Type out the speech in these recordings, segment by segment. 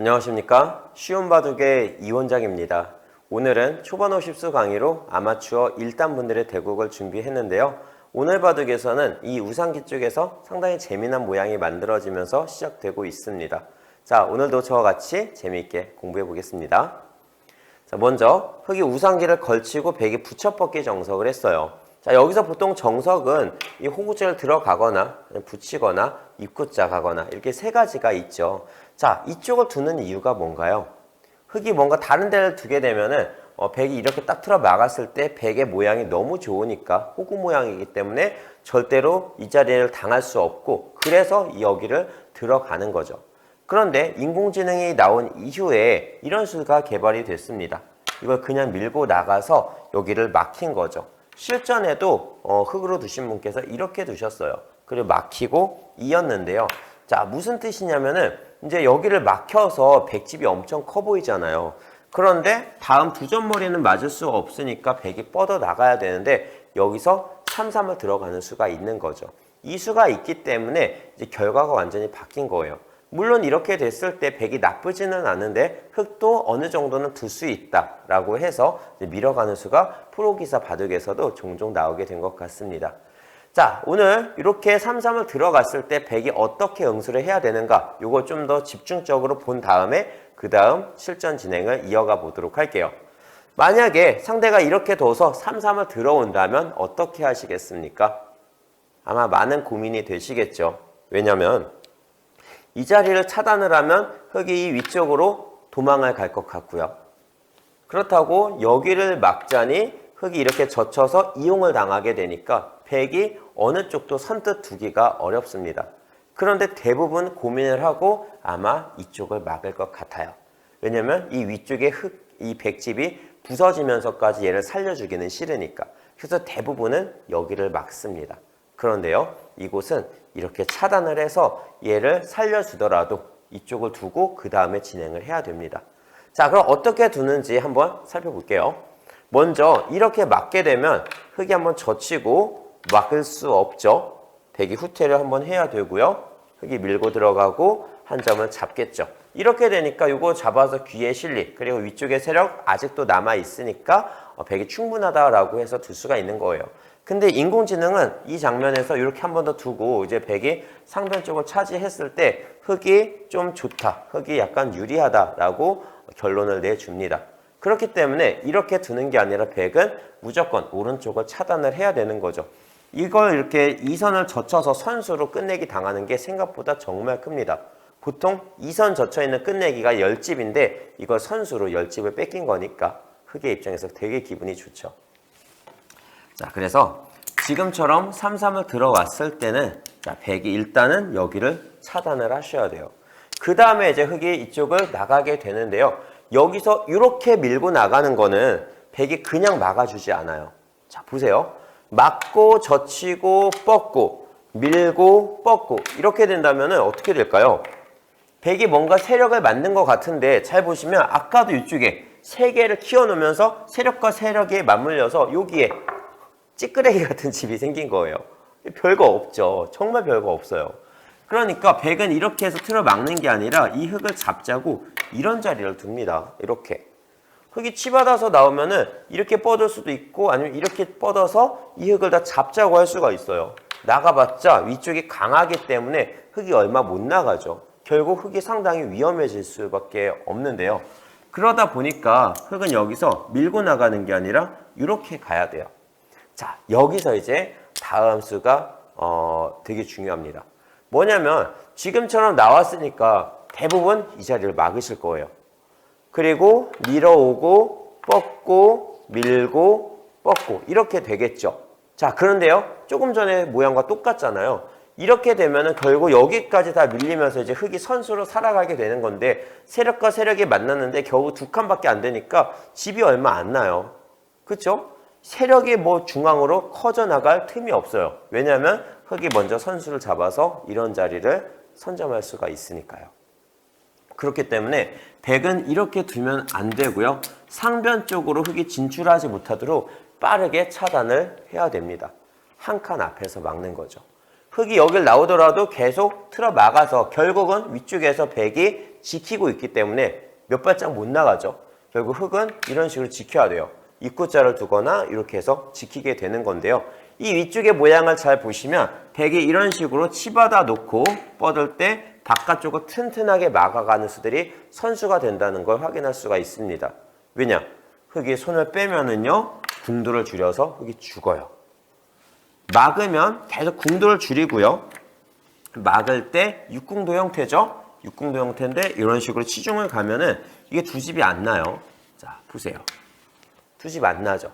안녕하십니까? 쉬운 바둑의 이 원장입니다. 오늘은 초반 50수 강의로 아마추어 1단 분들의 대국을 준비했는데요. 오늘 바둑에서는 이 우상기 쪽에서 상당히 재미난 모양이 만들어지면서 시작되고 있습니다. 자 오늘도 저와 같이 재미있게 공부해 보겠습니다. 자 먼저 흙이 우상기를 걸치고 백이 붙여뻗기 정석을 했어요. 자 여기서 보통 정석은 이 호구자를 들어가거나 붙이거나 입구자 가거나 이렇게 세 가지가 있죠. 자 이쪽을 두는 이유가 뭔가요? 흙이 뭔가 다른 데를 두게 되면은 어, 백이 이렇게 딱 틀어 막았을 때 백의 모양이 너무 좋으니까 호구 모양이기 때문에 절대로 이 자리를 당할 수 없고 그래서 여기를 들어가는 거죠. 그런데 인공지능이 나온 이후에 이런 수가 개발이 됐습니다. 이걸 그냥 밀고 나가서 여기를 막힌 거죠. 실전에도 어, 흙으로 두신 분께서 이렇게 두셨어요. 그리고 막히고 이었는데요. 자, 무슨 뜻이냐면은 이제 여기를 막혀서 백집이 엄청 커 보이잖아요. 그런데 다음 두 점머리는 맞을 수가 없으니까 백이 뻗어 나가야 되는데 여기서 3, 3을 들어가는 수가 있는 거죠. 이 수가 있기 때문에 이제 결과가 완전히 바뀐 거예요. 물론 이렇게 됐을 때 백이 나쁘지는 않은데 흙도 어느 정도는 둘 수 있다라고 해서 밀어가는 수가 프로기사 바둑에서도 종종 나오게 된 것 같습니다. 자 오늘 이렇게 3-3을 들어갔을 때 백이 어떻게 응수를 해야 되는가 이거 좀 더 집중적으로 본 다음에 그 다음 실전 진행을 이어가 보도록 할게요. 만약에 상대가 이렇게 둬서 3-3을 들어온다면 어떻게 하시겠습니까? 아마 많은 고민이 되시겠죠. 왜냐면 이 자리를 차단을 하면 흙이 위쪽으로 도망을 갈 것 같고요. 그렇다고 여기를 막자니 흙이 이렇게 젖혀서 이용을 당하게 되니까 백이 어느 쪽도 선뜻 두기가 어렵습니다. 그런데 대부분 고민을 하고 아마 이쪽을 막을 것 같아요. 왜냐면 이 위쪽에 흙, 이 백집이 부서지면서까지 얘를 살려주기는 싫으니까. 그래서 대부분은 여기를 막습니다. 그런데요, 이곳은 이렇게 차단을 해서 얘를 살려주더라도 이쪽을 두고 그 다음에 진행을 해야 됩니다. 자, 그럼 어떻게 두는지 한번 살펴볼게요. 먼저 이렇게 막게 되면 흙이 한번 젖히고 막을 수 없죠. 백이 후퇴를 한번 해야 되고요. 흙이 밀고 들어가고 한 점을 잡겠죠. 이렇게 되니까 이거 잡아서 귀에 실리 그리고 위쪽에 세력 아직도 남아 있으니까 어, 백이 충분하다라고 해서 둘 수가 있는 거예요. 근데 인공지능은 이 장면에서 이렇게 한 번 더 두고 이제 백이 상변 쪽을 차지했을 때 흙이 좀 좋다, 흙이 약간 유리하다라고 결론을 내줍니다. 그렇기 때문에 이렇게 두는 게 아니라 백은 무조건 오른쪽을 차단을 해야 되는 거죠. 이걸 이렇게 이선을 젖혀서 선수로 끝내기 당하는 게 생각보다 정말 큽니다. 보통 이선 젖혀 있는 끝내기가 10집인데 이걸 선수로 10집을 뺏긴 거니까 흙의 입장에서 되게 기분이 좋죠. 자, 그래서 지금처럼 3, 3을 들어왔을 때는 자, 백이 일단은 여기를 차단을 하셔야 돼요. 그 다음에 이제 흙이 이쪽을 나가게 되는데요. 여기서 이렇게 밀고 나가는 거는 백이 그냥 막아주지 않아요. 자, 보세요. 막고 젖히고 뻗고 밀고 뻗고 이렇게 된다면 어떻게 될까요? 백이 뭔가 세력을 맞는 것 같은데 잘 보시면 아까도 이쪽에 세 개를 키워놓으면서 세력과 세력이 맞물려서 여기에 찌끄레기 같은 집이 생긴 거예요. 별거 없죠. 정말 별거 없어요. 그러니까 백은 이렇게 해서 틀어 막는 게 아니라 이 흙을 잡자고 이런 자리를 둡니다. 이렇게. 흙이 치받아서 나오면은 이렇게 뻗을 수도 있고 아니면 이렇게 뻗어서 이 흙을 다 잡자고 할 수가 있어요. 나가봤자 위쪽이 강하기 때문에 흙이 얼마 못 나가죠. 결국 흙이 상당히 위험해질 수밖에 없는데요. 그러다 보니까 흙은 여기서 밀고 나가는 게 아니라 이렇게 가야 돼요. 자, 여기서 이제 다음 수가 어, 되게 중요합니다. 뭐냐면 지금처럼 나왔으니까 대부분 이 자리를 막으실 거예요. 그리고 밀어오고 뻗고 밀고 뻗고 이렇게 되겠죠. 자, 그런데요. 조금 전에 모양과 똑같잖아요. 이렇게 되면은 결국 여기까지 다 밀리면서 이제 흙이 선수로 살아가게 되는 건데 세력과 세력이 만났는데 겨우 두 칸밖에 안 되니까 집이 얼마 안 나요. 그렇죠? 세력이 뭐 중앙으로 커져 나갈 틈이 없어요. 왜냐하면 흙이 먼저 선수를 잡아서 이런 자리를 선점할 수가 있으니까요. 그렇기 때문에 백은 이렇게 두면 안 되고요. 상변 쪽으로 흙이 진출하지 못하도록 빠르게 차단을 해야 됩니다. 한 칸 앞에서 막는 거죠. 흙이 여길 나오더라도 계속 틀어 막아서 결국은 위쪽에서 백이 지키고 있기 때문에 몇 발짝 못 나가죠. 결국 흙은 이런 식으로 지켜야 돼요. 입구자를 두거나 이렇게 해서 지키게 되는 건데요. 이 위쪽의 모양을 잘 보시면 백이 이런 식으로 치받아 놓고 뻗을 때 바깥쪽을 튼튼하게 막아가는 수들이 선수가 된다는 걸 확인할 수가 있습니다. 왜냐? 흙이 손을 빼면은요, 궁도를 줄여서 흙이 죽어요. 막으면 계속 궁도를 줄이고요. 막을 때 육궁도 형태죠. 육궁도 형태인데 이런 식으로 치중을 가면은 이게 두 집이 안 나요. 자, 보세요. 두 집 안 나죠.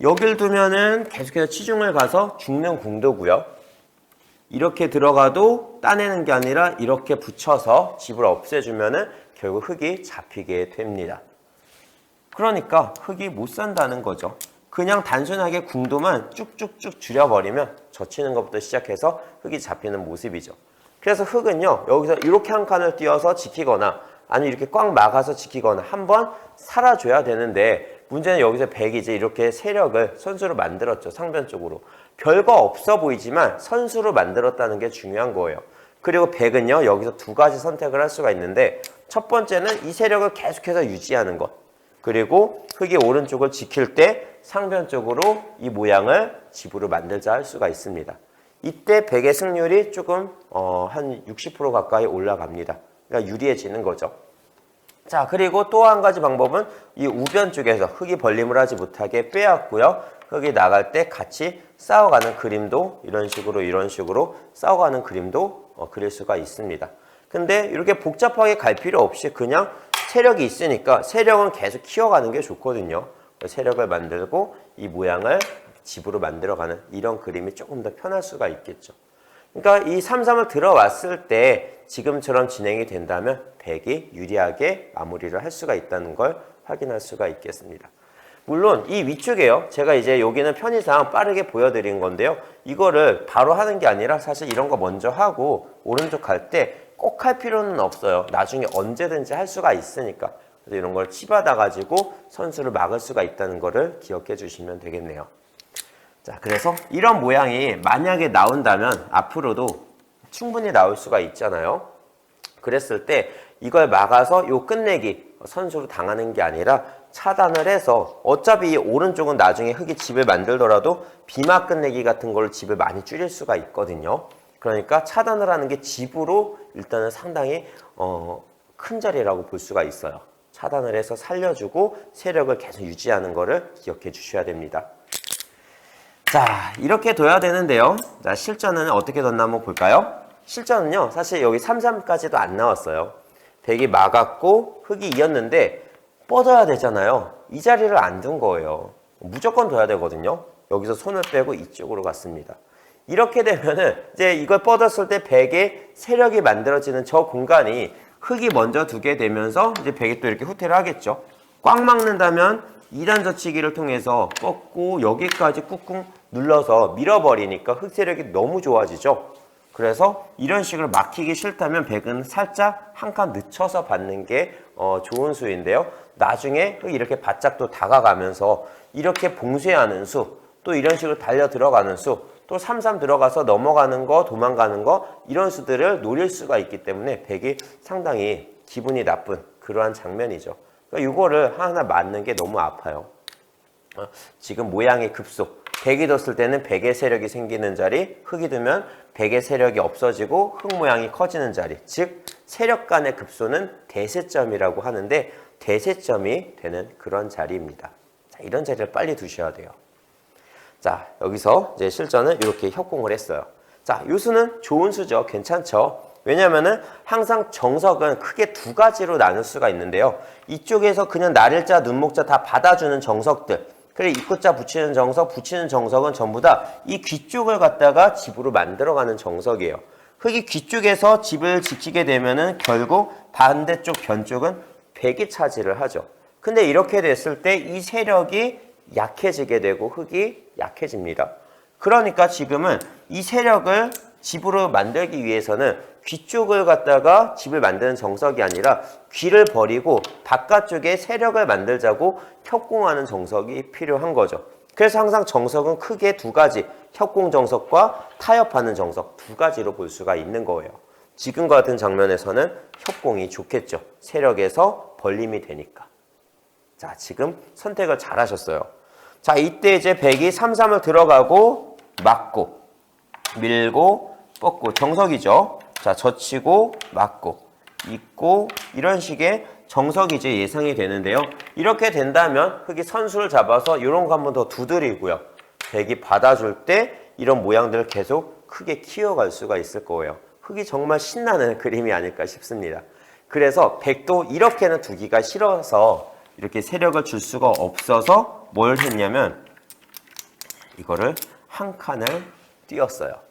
여길 두면은 계속해서 치중을 가서 죽는 궁도고요. 이렇게 들어가도 따내는 게 아니라 이렇게 붙여서 집을 없애주면은 결국 흙이 잡히게 됩니다. 그러니까 흙이 못 산다는 거죠. 그냥 단순하게 궁도만 쭉쭉쭉 줄여버리면 젖히는 것부터 시작해서 흙이 잡히는 모습이죠. 그래서 흙은요, 여기서 이렇게 한 칸을 띄어서 지키거나 아니면 이렇게 꽉 막아서 지키거나 한 번 살아줘야 되는데 문제는 여기서 백이 이제 이렇게 세력을 선수로 만들었죠. 상변 쪽으로. 별거 없어 보이지만 선수로 만들었다는 게 중요한 거예요. 그리고 백은요, 여기서 두 가지 선택을 할 수가 있는데 첫 번째는 이 세력을 계속해서 유지하는 것. 그리고 흙이 오른쪽을 지킬 때 상변 쪽으로 이 모양을 집으로 만들자 할 수가 있습니다. 이때 백의 승률이 조금 어, 한 60% 가까이 올라갑니다. 그러니까 유리해지는 거죠. 자, 그리고 또 한 가지 방법은 이 우변 쪽에서 흙이 벌림을 하지 못하게 빼앗고요. 흙이 나갈 때 같이 싸워가는 그림도 이런 식으로 이런 식으로 싸워가는 그림도 어, 그릴 수가 있습니다. 근데 이렇게 복잡하게 갈 필요 없이 그냥 세력이 있으니까 세력은 계속 키워가는 게 좋거든요. 세력을 만들고 이 모양을 집으로 만들어가는 이런 그림이 조금 더 편할 수가 있겠죠. 그러니까 이 삼삼을 들어왔을 때 지금처럼 진행이 된다면 백이 유리하게 마무리를 할 수가 있다는 걸 확인할 수가 있겠습니다. 물론 이 위쪽에요. 제가 이제 여기는 편의상 빠르게 보여드린 건데요. 이거를 바로 하는 게 아니라 사실 이런 거 먼저 하고 오른쪽 갈 때 꼭 할 필요는 없어요. 나중에 언제든지 할 수가 있으니까. 그래서 이런 걸 치받아 가지고 선수를 막을 수가 있다는 거를 기억해 주시면 되겠네요. 자, 그래서 이런 모양이 만약에 나온다면 앞으로도 충분히 나올 수가 있잖아요. 그랬을 때 이걸 막아서 요 끝내기 선수로 당하는 게 아니라 차단을 해서 어차피 이 오른쪽은 나중에 흙이 집을 만들더라도 비막 끝내기 같은 걸 집을 많이 줄일 수가 있거든요. 그러니까 차단을 하는 게 집으로 일단은 상당히 어, 큰 자리라고 볼 수가 있어요. 차단을 해서 살려주고 세력을 계속 유지하는 거를 기억해 주셔야 됩니다. 자, 이렇게 둬야 되는데요. 자, 실전은 어떻게 뒀나 한번 볼까요? 실전은요, 사실 여기 3, 3까지도 안 나왔어요. 백이 막았고 흙이 이었는데 뻗어야 되잖아요. 이 자리를 안 둔 거예요. 무조건 둬야 되거든요. 여기서 손을 빼고 이쪽으로 갔습니다. 이렇게 되면은 이제 이걸 뻗었을 때 백의 세력이 만들어지는 저 공간이 흙이 먼저 두게 되면서 이제 백이 또 이렇게 후퇴를 하겠죠. 꽉 막는다면 2단 젖히기를 통해서 뻗고 여기까지 꾹꾹 눌러서 밀어버리니까 흙 세력이 너무 좋아지죠. 그래서 이런 식으로 막히기 싫다면 백은 살짝 한 칸 늦춰서 받는 게 어, 좋은 수인데요. 나중에 흙 이렇게 바짝 또 다가가면서 이렇게 봉쇄하는 수, 또 이런 식으로 달려 들어가는 수, 또 삼삼 들어가서 넘어가는 거, 도망가는 거 이런 수들을 노릴 수가 있기 때문에 백이 상당히 기분이 나쁜 그러한 장면이죠. 그러니까 이거를 하나 맞는 게 너무 아파요. 어, 지금 모양의 급속. 백이 뒀을 때는 백의 세력이 생기는 자리, 흙이 두면 백의 세력이 없어지고 흙 모양이 커지는 자리. 즉 세력 간의 급소는 대세점이라고 하는데 대세점이 되는 그런 자리입니다. 자, 이런 자리를 빨리 두셔야 돼요. 자, 여기서 이제 실전은 이렇게 협공을 했어요. 자, 요 수는 좋은 수죠. 괜찮죠? 왜냐면은 항상 정석은 크게 두 가지로 나눌 수가 있는데요. 이쪽에서 그냥 날일자, 눈목자 다 받아주는 정석들. 그래, 입구자 붙이는 정석, 붙이는 정석은 전부 다 이 귀 쪽을 갖다가 집으로 만들어가는 정석이에요. 흙이 귀 쪽에서 집을 지키게 되면은 결국 반대쪽 변 쪽은 백이 차지를 하죠. 근데 이렇게 됐을 때 이 세력이 약해지게 되고 흙이 약해집니다. 그러니까 지금은 이 세력을 집으로 만들기 위해서는 귀 쪽을 갖다가 집을 만드는 정석이 아니라 귀를 버리고 바깥쪽에 세력을 만들자고 협공하는 정석이 필요한 거죠. 그래서 항상 정석은 크게 두 가지, 협공 정석과 타협하는 정석 두 가지로 볼 수가 있는 거예요. 지금과 같은 장면에서는 협공이 좋겠죠. 세력에서 벌림이 되니까. 자, 지금 선택을 잘 하셨어요. 자, 이때 이제 백이 3, 3을 들어가고 맞고 밀고 뻗고 정석이죠. 자, 젖히고 맞고 있고 이런 식의 정석이 이제 예상이 되는데요. 이렇게 된다면 흙이 선수를 잡아서 이런 거 한번 더 두드리고요. 백이 받아줄 때 이런 모양들을 계속 크게 키워갈 수가 있을 거예요. 흙이 정말 신나는 그림이 아닐까 싶습니다. 그래서 백도 이렇게는 두기가 싫어서 이렇게 세력을 줄 수가 없어서 뭘 했냐면 이거를 한 칸을 띄었어요.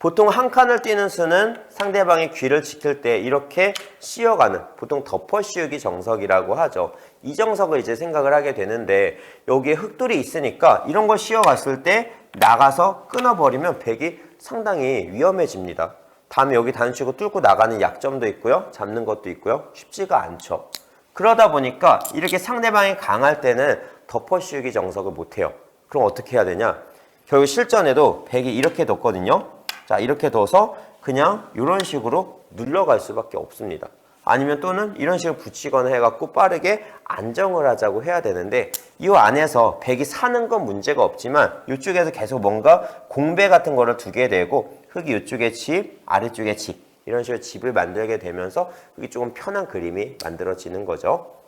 보통 한 칸을 띄는 수는 상대방의 귀를 지킬 때 이렇게 씌어가는 보통 덮어 씌우기 정석이라고 하죠. 이 정석을 이제 생각을 하게 되는데 여기에 흙돌이 있으니까 이런 걸 씌어갔을 때 나가서 끊어버리면 백이 상당히 위험해집니다. 다음에 여기 단수고 뚫고 나가는 약점도 있고요. 잡는 것도 있고요. 쉽지가 않죠. 그러다 보니까 이렇게 상대방이 강할 때는 덮어 씌우기 정석을 못해요. 그럼 어떻게 해야 되냐? 결국 실전에도 백이 이렇게 뒀거든요. 자, 이렇게 둬서 그냥 이런 식으로 눌러갈 수밖에 없습니다. 아니면 또는 이런 식으로 붙이거나 해갖고 빠르게 안정을 하자고 해야 되는데 이 안에서 백이 사는 건 문제가 없지만 이쪽에서 계속 뭔가 공배 같은 거를 두게 되고 흙이 이쪽에 집, 아래쪽에 집 이런 식으로 집을 만들게 되면서 흙이 조금 편한 그림이 만들어지는 거죠.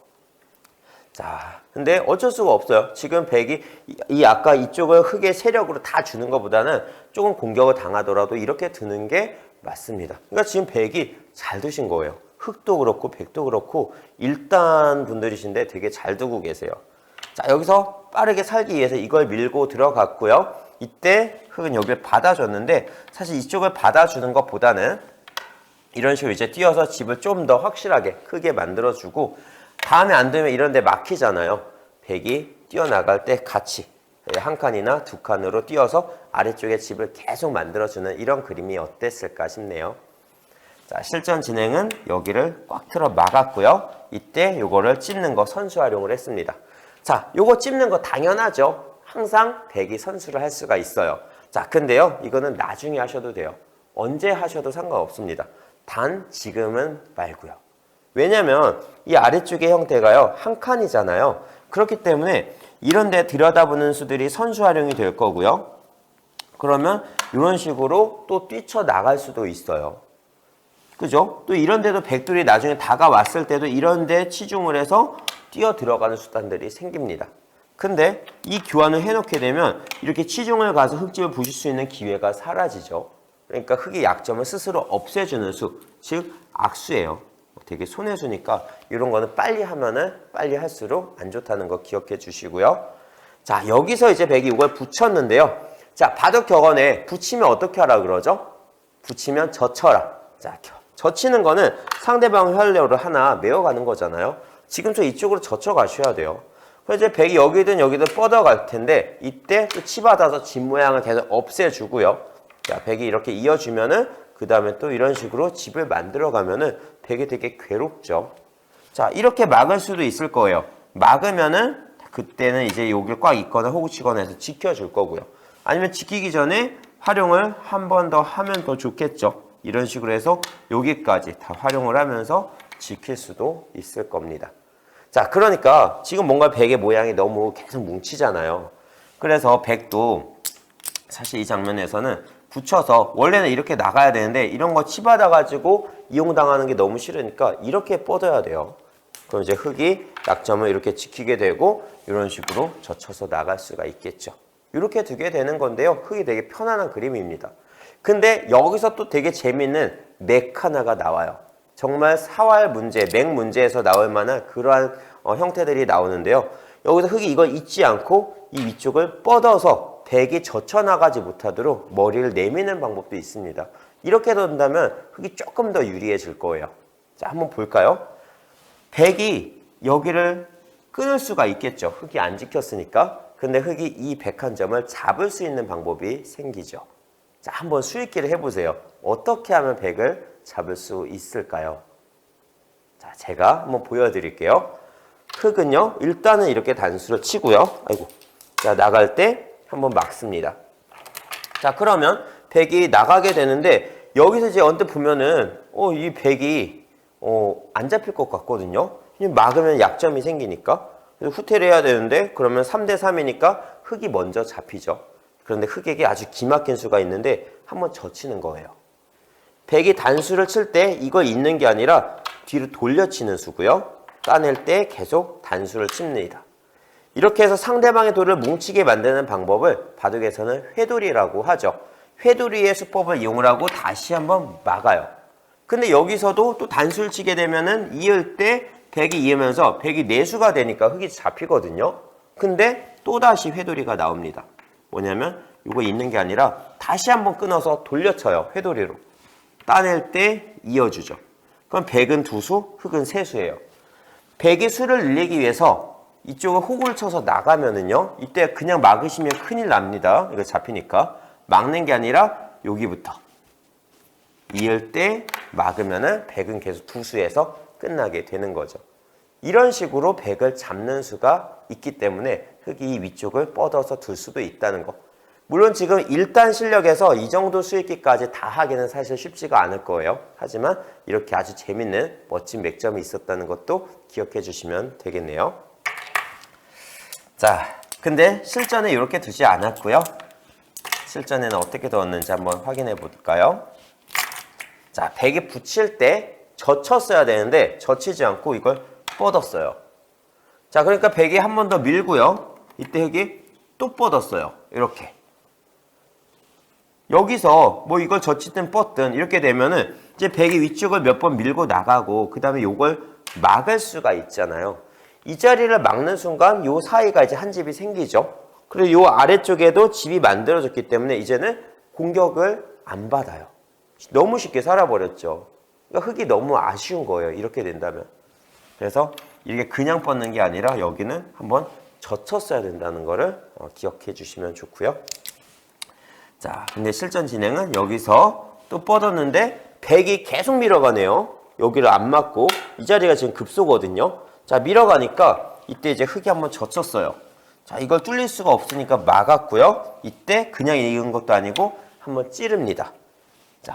자, 근데 어쩔 수가 없어요. 지금 백이 이- 이 아까 이쪽을 흙의 세력으로 다 주는 것보다는 조금 공격을 당하더라도 이렇게 드는 게 맞습니다. 그러니까 지금 백이 잘 두신 거예요. 흙도 그렇고 백도 그렇고 일단 분들이신데 되게 잘 두고 계세요. 자, 여기서 빠르게 살기 위해서 이걸 밀고 들어갔고요. 이때 흙은 여기를 받아줬는데 사실 이쪽을 받아주는 것보다는 이런 식으로 이제 띄어서 집을 좀 더 확실하게 크게 만들어주고 다음에 안 되면 이런 데 막히잖아요. 백이 뛰어나갈 때 같이 한 칸이나 두 칸으로 띄어서 아래쪽에 집을 계속 만들어주는 이런 그림이 어땠을까 싶네요. 자, 실전 진행은 여기를 꽉 틀어 막았고요. 이때 요거를 찝는 거 선수 활용을 했습니다. 자, 요거 찝는 거 당연하죠. 항상 백이 선수를 할 수가 있어요. 자, 근데요. 이거는 나중에 하셔도 돼요. 언제 하셔도 상관없습니다. 단 지금은 말고요. 왜냐면 이 아래쪽의 형태가요. 한 칸이잖아요. 그렇기 때문에 이런 데 들여다보는 수들이 선수 활용이 될 거고요. 그러면 이런 식으로 또 뛰쳐나갈 수도 있어요. 그죠? 또 이런 데도 백돌이 나중에 다가왔을 때도 이런 데 치중을 해서 뛰어 들어가는 수단들이 생깁니다. 근데 이 교환을 해놓게 되면 이렇게 치중을 가서 흙집을 부실 수 있는 기회가 사라지죠. 그러니까 흙의 약점을 스스로 없애주는 수, 즉 악수예요. 되게 손해수니까 이런 거는 빨리 하면은 빨리 할수록 안 좋다는 거 기억해 주시고요. 자 여기서 이제 백이 이걸 붙였는데요. 자 바둑 격언에 붙이면 어떻게 하라 그러죠? 붙이면 젖혀라. 자 겨- 젖히는 거는 상대방 혈려를 하나 메어가는 거잖아요. 지금 저 이쪽으로 젖혀 가셔야 돼요. 그래서 이제 백이 여기든 여기든 뻗어갈 텐데 이때 또 치받아서 집 모양을 계속 없애주고요. 자 백이 이렇게 이어주면은 그 다음에 또 이런 식으로 집을 만들어 가면은 백이 되게 괴롭죠. 자 이렇게 막을 수도 있을 거예요. 막으면은 그때는 이제 여기를 꽉 있거나 호구 치거나 해서 지켜줄 거고요. 아니면 지키기 전에 활용을 한 번 더 하면 더 좋겠죠. 이런 식으로 해서 여기까지 다 활용을 하면서 지킬 수도 있을 겁니다. 자, 그러니까 지금 뭔가 백의 모양이 너무 계속 뭉치잖아요. 그래서 백도 사실 이 장면에서는 붙여서 원래는 이렇게 나가야 되는데 이런 거 치받아 가지고 이용당하는 게 너무 싫으니까 이렇게 뻗어야 돼요. 그럼 이제 흙이 약점을 이렇게 지키게 되고 이런 식으로 젖혀서 나갈 수가 있겠죠. 이렇게 두게 되는 건데요. 흙이 되게 편안한 그림입니다. 근데 여기서 또 되게 재밌는 맥 하나가 나와요. 정말 사활 문제, 맥 문제에서 나올 만한 그러한 어, 형태들이 나오는데요. 여기서 흙이 이걸 잊지 않고 이 위쪽을 뻗어서 백이 젖혀나가지 못하도록 머리를 내미는 방법도 있습니다. 이렇게 된다면 흙이 조금 더 유리해질 거예요. 자, 한번 볼까요? 백이 여기를 끊을 수가 있겠죠. 흙이 안 지켰으니까. 근데 흙이 이 백 한 점을 잡을 수 있는 방법이 생기죠. 자, 한번 수익기를 해보세요. 어떻게 하면 백을 잡을 수 있을까요? 자, 제가 한번 보여드릴게요. 흙은요, 일단은 이렇게 단수를 치고요. 아이고. 자, 나갈 때 한번 막습니다. 자, 그러면 백이 나가게 되는데 여기서 이제 언뜻 보면은 어, 이 백이 어, 안 잡힐 것 같거든요. 막으면 약점이 생기니까. 후퇴를 해야 되는데 그러면 3대 3이니까 흑이 먼저 잡히죠. 그런데 흑에게 아주 기막힌 수가 있는데 한번 젖히는 거예요. 백이 단수를 칠 때 이걸 잇는 게 아니라 뒤로 돌려치는 수고요. 따낼 때 계속 단수를 칩니다. 이렇게 해서 상대방의 돌을 뭉치게 만드는 방법을 바둑에서는 회돌이라고 하죠. 회돌이의 수법을 이용을 하고 다시 한번 막아요. 근데 여기서도 또 단수를 치게 되면은 이을 때 백이 이으면서 백이 내수가 되니까 흑이 잡히거든요. 근데 또다시 회돌이가 나옵니다. 뭐냐면 이거 있는 게 아니라 다시 한번 끊어서 돌려쳐요. 회돌이로. 따낼 때 이어주죠. 그럼 백은 두 수, 흑은 세 수예요. 백의 수를 늘리기 위해서 이쪽을 호구를 쳐서 나가면은요. 이때 그냥 막으시면 큰일 납니다. 이거 잡히니까. 막는 게 아니라 여기부터. 이을 때 막으면은 백은 계속 두 수에서 끝나게 되는 거죠. 이런 식으로 백을 잡는 수가 있기 때문에 흑이 위쪽을 뻗어서 둘 수도 있다는 거. 물론 지금 일단 실력에서 이 정도 수익기까지 다 하기는 사실 쉽지가 않을 거예요. 하지만 이렇게 아주 재밌는 멋진 맥점이 있었다는 것도 기억해 주시면 되겠네요. 자, 근데 실전에 이렇게 두지 않았고요. 실전에는 어떻게 두었는지 한번 확인해 볼까요? 자, 백이 붙일 때 젖혔어야 되는데 젖히지 않고 이걸 뻗었어요. 자, 그러니까 백이 한번 더 밀고요. 이때 흑이 또 뻗었어요. 이렇게. 여기서 뭐 이걸 젖히든 뻗든 이렇게 되면은 이제 백이 위쪽을 몇 번 밀고 나가고 그 다음에 요걸 막을 수가 있잖아요. 이 자리를 막는 순간 요 사이가 이제 한 집이 생기죠. 그리고 요 아래쪽에도 집이 만들어졌기 때문에 이제는 공격을 안 받아요. 너무 쉽게 살아버렸죠. 그러니까 흙이 너무 아쉬운 거예요. 이렇게 된다면. 그래서 이게 그냥 뻗는 게 아니라 여기는 한번 젖혔어야 된다는 거를 어, 기억해 주시면 좋고요. 자, 근데 실전 진행은 여기서 또 뻗었는데 백이 계속 밀어가네요. 여기를 안 맞고 이 자리가 지금 급소거든요. 자, 밀어가니까 이때 이제 흙이 한번 젖혔어요. 자, 이걸 뚫릴 수가 없으니까 막았고요. 이때 그냥 이은 것도 아니고 한번 찌릅니다. 자,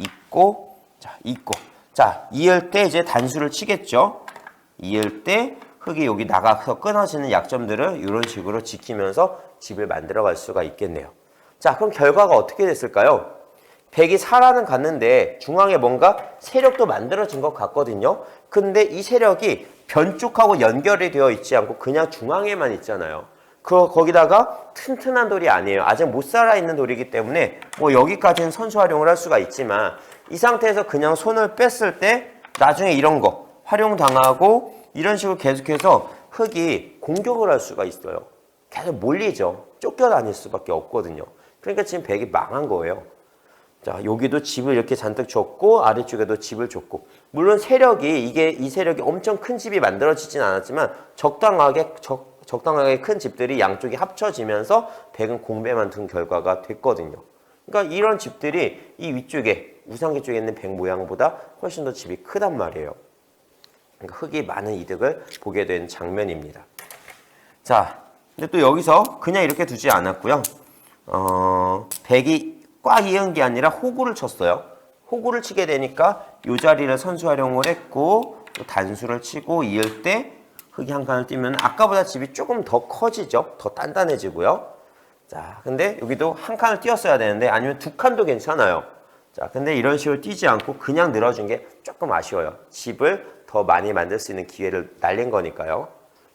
있고, 자, 있고. 자, 이을 때 이제 단수를 치겠죠. 이을 때 흙이 여기 나가서 끊어지는 약점들을 이런 식으로 지키면서 집을 만들어 갈 수가 있겠네요. 자, 그럼 결과가 어떻게 됐을까요? 백이 살아는 갔는데 중앙에 뭔가 세력도 만들어진 것 같거든요. 근데 이 세력이 변쪽하고 연결이 되어 있지 않고 그냥 중앙에만 있잖아요. 그 거기다가 튼튼한 돌이 아니에요. 아직 못 살아 있는 돌이기 때문에 뭐 여기까지는 선수 활용을 할 수가 있지만 이 상태에서 그냥 손을 뺐을 때 나중에 이런 거 활용 당하고 이런 식으로 계속해서 흙이 공격을 할 수가 있어요. 계속 몰리죠. 쫓겨다닐 수밖에 없거든요. 그러니까 지금 백이 망한 거예요. 자, 여기도 집을 이렇게 잔뜩 줬고 아래쪽에도 집을 줬고 물론 세력이 이게 이 세력이 엄청 큰 집이 만들어지진 않았지만 적당하게 적, 적당하게 큰 집들이 양쪽이 합쳐지면서 백은 공배만 둔 결과가 됐거든요. 그러니까 이런 집들이 이 위쪽에 우상기 쪽에 있는 백 모양보다 훨씬 더 집이 크단 말이에요. 그러니까 흙이 많은 이득을 보게 된 장면입니다. 자, 근데 또 여기서 그냥 이렇게 두지 않았고요. 어, 백이 꽉 이은 게 아니라 호구를 쳤어요. 호구를 치게 되니까 이 자리를 선수 활용을 했고 또 단수를 치고 이을 때 흙이 한 칸을 띄면 아까보다 집이 조금 더 커지죠. 더 단단해지고요. 자, 근데 여기도 한 칸을 띄었어야 되는데 아니면 두 칸도 괜찮아요. 자, 근데 이런 식으로 띄지 않고 그냥 늘어준 게 조금 아쉬워요. 집을 더 많이 만들 수 있는 기회를 날린 거니까요.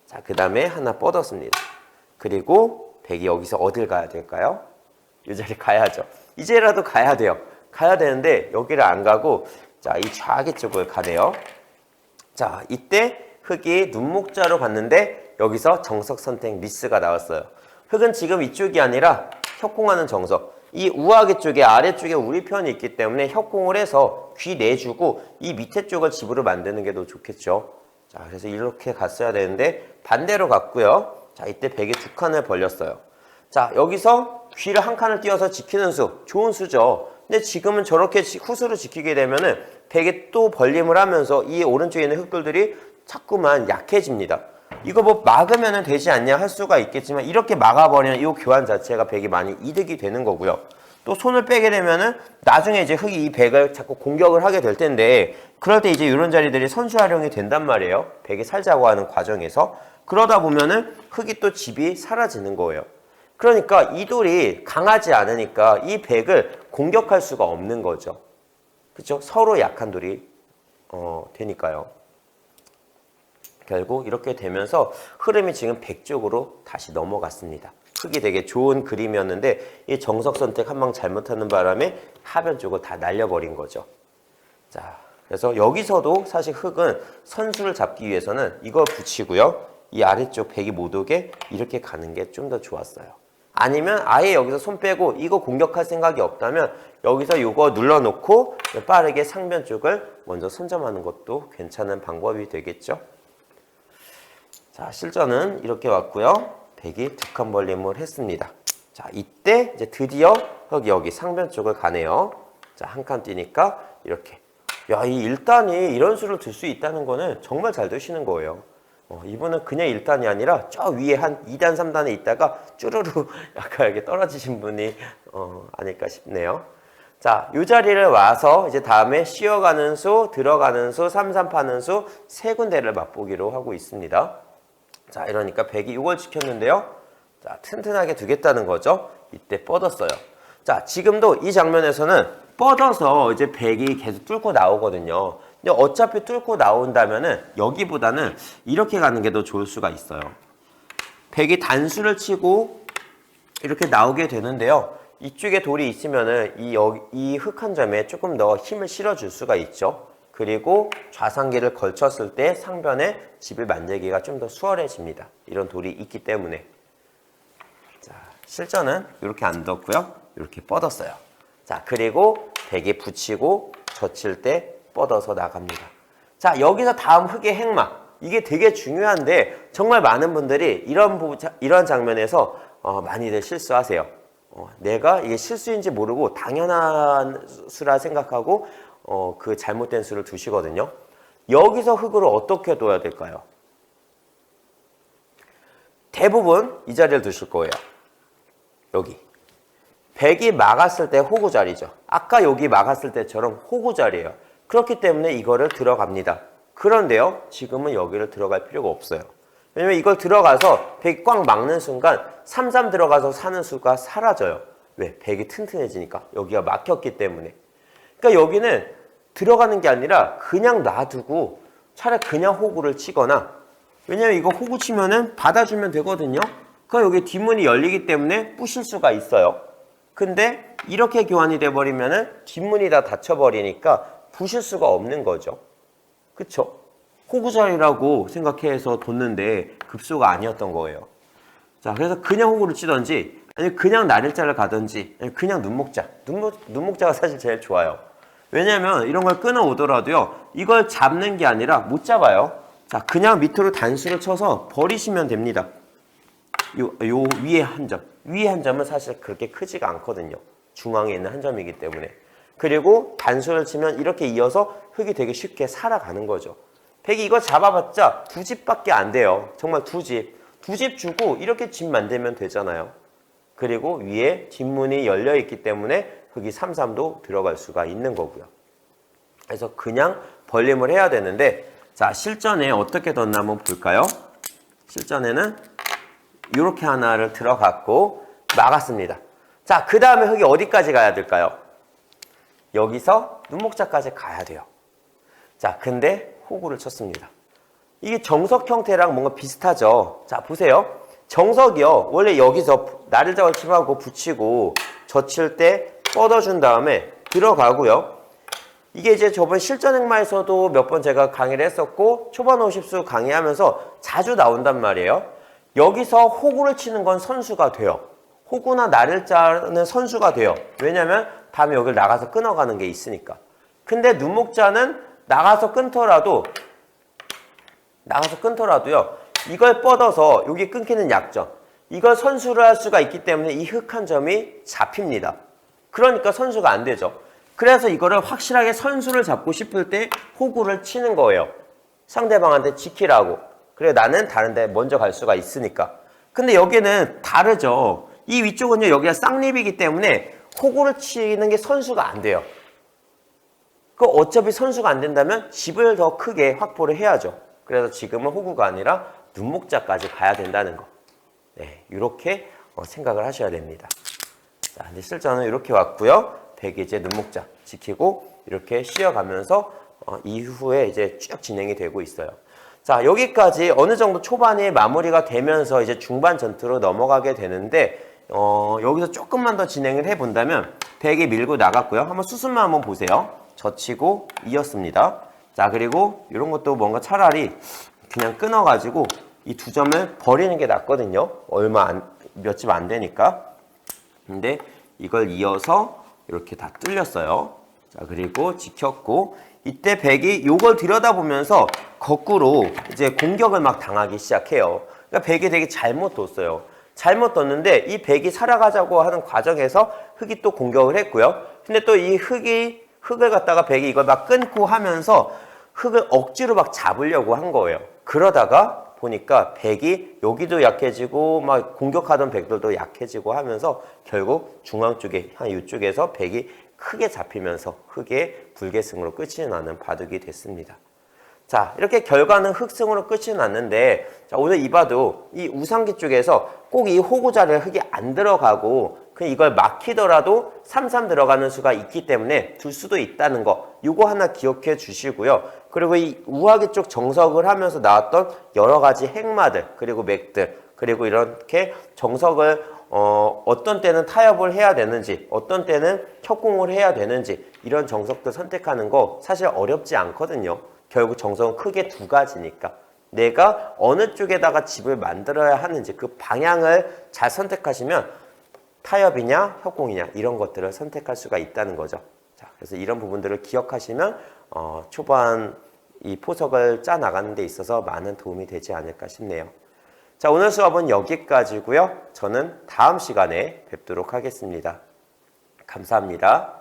자, 그 다음에 하나 뻗었습니다. 그리고 백이 여기서 어딜 가야 될까요? 이 자리 가야죠. 이제라도 가야 돼요. 가야 되는데 여기를 안 가고 자, 이 좌기 쪽을 가네요. 자, 이때 흑이 눈목자로 갔는데 여기서 정석 선택 미스가 나왔어요. 흑은 지금 이쪽이 아니라 협공하는 정석. 이 우아기 쪽에 아래쪽에 우리 편이 있기 때문에 협공을 해서 귀 내주고 이 밑에 쪽을 집으로 만드는 게 더 좋겠죠. 자, 그래서 이렇게 갔어야 되는데 반대로 갔고요. 자, 이때 백이 두 칸을 벌렸어요. 자, 여기서 귀를 한 칸을 띄어서 지키는 수. 좋은 수죠. 근데 지금은 저렇게 지- 후수로 지키게 되면은 백이 또 벌림을 하면서 이 오른쪽에 있는 흑돌들이 자꾸만 약해집니다. 이거 뭐 막으면 되지 않냐 할 수가 있겠지만 이렇게 막아버리면 이 교환 자체가 백이 많이 이득이 되는 거고요. 또 손을 빼게 되면은 나중에 이제 흙이 이 백을 자꾸 공격을 하게 될 텐데 그럴 때 이제 이런 자리들이 선수 활용이 된단 말이에요. 백이 살자고 하는 과정에서 그러다 보면은 흙이 또 집이 사라지는 거예요. 그러니까 이 돌이 강하지 않으니까 이 백을 공격할 수가 없는 거죠. 그렇죠? 서로 약한 돌이 어, 되니까요. 결국 이렇게 되면서 흐름이 지금 백 쪽으로 다시 넘어갔습니다. 흙이 되게 좋은 그림이었는데 이 정석 선택 한 방 잘못하는 바람에 하변 쪽을 다 날려버린 거죠. 자, 그래서 여기서도 사실 흙은 선수를 잡기 위해서는 이걸 붙이고요. 이 아래쪽 백이 못 오게 이렇게 가는 게 좀 더 좋았어요. 아니면 아예 여기서 손 빼고 이거 공격할 생각이 없다면 여기서 이거 눌러놓고 빠르게 상변 쪽을 먼저 선점하는 것도 괜찮은 방법이 되겠죠. 자, 실전은 이렇게 왔고요. 백이 두 칸 벌림을 했습니다. 자, 이때 이제 드디어 여기 여기 상변 쪽을 가네요. 자, 한 칸 뛰니까 이렇게. 야, 이 1단이 이런 수를 들 수 있다는 거는 정말 잘 되시는 거예요. 어, 이분은 그냥 1단이 아니라 저 위에 한 2단, 3단에 있다가 쭈루루 약간 이렇게 떨어지신 분이 어, 아닐까 싶네요. 자, 이 자리를 와서 이제 다음에 쉬어가는 수, 들어가는 수, 삼삼파는 수 세 군데를 맛보기로 하고 있습니다. 자, 이러니까 백이 이걸 지켰는데요. 자, 튼튼하게 두겠다는 거죠. 이때 뻗었어요. 자, 지금도 이 장면에서는 뻗어서 이제 백이 계속 뚫고 나오거든요. 근데 어차피 뚫고 나온다면은 여기보다는 이렇게 가는 게 더 좋을 수가 있어요. 백이 단수를 치고 이렇게 나오게 되는데요. 이쪽에 돌이 있으면은 이, 이 흙 한 점에 조금 더 힘을 실어줄 수가 있죠. 그리고 좌상기를 걸쳤을 때 상변에 집을 만들기가 좀 더 수월해집니다. 이런 돌이 있기 때문에. 자, 실전은 이렇게 안 뒀고요. 이렇게 뻗었어요. 자, 그리고 백에 붙이고 젖힐 때 뻗어서 나갑니다. 자, 여기서 다음 흙의 행막. 이게 되게 중요한데 정말 많은 분들이 이런 부, 이런 장면에서 어, 많이들 실수하세요. 어, 내가 이게 실수인지 모르고 당연한 수라 생각하고 어, 그 잘못된 수를 두시거든요. 여기서 흙을 어떻게 둬야 될까요? 대부분 이 자리를 두실 거예요. 여기. 백이 막았을 때 호구 자리죠. 아까 여기 막았을 때처럼 호구 자리예요. 그렇기 때문에 이거를 들어갑니다. 그런데요, 지금은 여기를 들어갈 필요가 없어요. 왜냐면 이걸 들어가서 백이 꽉 막는 순간 3, 3 들어가서 사는 수가 사라져요. 왜? 백이 튼튼해지니까. 여기가 막혔기 때문에. 그러니까 여기는 들어가는 게 아니라 그냥 놔두고 차라리 그냥 호구를 치거나 왜냐면 이거 호구 치면은 받아주면 되거든요. 그러니까 여기 뒷문이 열리기 때문에 부실 수가 있어요. 근데 이렇게 교환이 돼버리면은 뒷문이 다 닫혀버리니까 부실 수가 없는 거죠. 그쵸? 호구 자리라고 생각해서 뒀는데 급소가 아니었던 거예요. 자, 그래서 그냥 호구를 치던지 아니면 그냥 나릴자를 가든지 아니면 그냥 눈목자. 눈목, 눈목자가 사실 제일 좋아요. 왜냐면 이런 걸 끊어오더라도요. 이걸 잡는 게 아니라 못 잡아요. 자, 그냥 밑으로 단수를 쳐서 버리시면 됩니다. 요, 요 위에 한 점. 위에 한 점은 사실 그렇게 크지가 않거든요. 중앙에 있는 한 점이기 때문에. 그리고 단수를 치면 이렇게 이어서 흙이 되게 쉽게 살아가는 거죠. 백이 이거 잡아봤자 두 집밖에 안 돼요. 정말 두 집. 두 집 주고 이렇게 집 만들면 되잖아요. 그리고 위에 뒷문이 열려 있기 때문에 흙이 3, 3도 들어갈 수가 있는 거고요. 그래서 그냥 벌림을 해야 되는데 자 실전에 어떻게 뒀나 한번 볼까요? 실전에는 이렇게 하나를 들어갔고 막았습니다. 자, 그 다음에 흙이 어디까지 가야 될까요? 여기서 눈목자까지 가야 돼요. 자, 근데 호구를 쳤습니다. 이게 정석 형태랑 뭔가 비슷하죠? 자, 보세요. 정석이요. 원래 여기서 나를 잡아 침하고 붙이고 젖힐 때 뻗어준 다음에 들어가고요. 이게 이제 저번 실전 행마에서도 몇 번 제가 강의를 했었고 초반 50수 강의하면서 자주 나온단 말이에요. 여기서 호구를 치는 건 선수가 돼요. 호구나 나를 자는 선수가 돼요. 왜냐면 다음에 여기를 나가서 끊어가는 게 있으니까. 근데 눈목자는 나가서 끊더라도 나가서 끊더라도요. 이걸 뻗어서 여기 끊기는 약점. 이걸 선수를 할 수가 있기 때문에 이 흙한 점이 잡힙니다. 그러니까 선수가 안 되죠. 그래서 이거를 확실하게 선수를 잡고 싶을 때 호구를 치는 거예요. 상대방한테 지키라고. 그래 나는 다른 데 먼저 갈 수가 있으니까. 근데 여기는 다르죠. 이 위쪽은요 여기가 쌍립이기 때문에 호구를 치는 게 선수가 안 돼요. 그 어차피 선수가 안 된다면 집을 더 크게 확보를 해야죠. 그래서 지금은 호구가 아니라 눈목자까지 가야 된다는 거. 네, 이렇게 어, 생각을 하셔야 됩니다. 자, 근데 실전은 이렇게 왔고요. 백이 이제 눈목자 지키고 이렇게 쉬어가면서 어, 이후에 이제 쭉 진행이 되고 있어요. 자, 여기까지 어느 정도 초반이 마무리가 되면서 이제 중반 전투로 넘어가게 되는데 어, 여기서 조금만 더 진행을 해 본다면 백이 밀고 나갔고요. 한번 수순만 한번 보세요. 젖히고 이었습니다. 자, 그리고 이런 것도 뭔가 차라리 그냥 끊어가지고 이 두 점을 버리는 게 낫거든요. 얼마 안, 몇집 안 되니까. 근데 이걸 이어서 이렇게 다 뚫렸어요. 자, 그리고 지켰고 이때 백이 요걸 들여다보면서 거꾸로 이제 공격을 막 당하기 시작해요. 그러니까 백이 되게 잘못 뒀어요. 잘못 뒀는데 이 백이 살아가자고 하는 과정에서 흑이 또 공격을 했고요. 근데 또 이 흑이 흑을 갖다가 백이 이걸 막 끊고 하면서 흑을 억지로 막 잡으려고 한 거예요. 그러다가 보니까 백이 여기도 약해지고 막 공격하던 백들도 약해지고 하면서 결국 중앙 쪽에 한 이쪽에서 백이 크게 잡히면서 흑의 불계승으로 끝이 나는 바둑이 됐습니다. 자, 이렇게 결과는 흑승으로 끝이 났는데, 자, 오늘 이 바둑, 이 우상기 쪽에서 꼭 이 호구 자리에 흑이 안 들어가고, 그 이걸 막히더라도 3-3 들어가는 수가 있기 때문에 둘 수도 있다는 거, 요거 하나 기억해 주시고요. 그리고 이 우하기 쪽 정석을 하면서 나왔던 여러 가지 행마들, 그리고 맥들, 그리고 이렇게 정석을 어, 어떤 때는 타협을 해야 되는지, 어떤 때는 협공을 해야 되는지, 이런 정석들 선택하는 거 사실 어렵지 않거든요. 결국 정석은 크게 두 가지니까. 내가 어느 쪽에다가 집을 만들어야 하는지 그 방향을 잘 선택하시면 타협이냐, 협공이냐, 이런 것들을 선택할 수가 있다는 거죠. 자, 그래서 이런 부분들을 기억하시면, 어, 초반 이 포석을 짜 나가는 데 있어서 많은 도움이 되지 않을까 싶네요. 자, 오늘 수업은 여기까지고요. 저는 다음 시간에 뵙도록 하겠습니다. 감사합니다.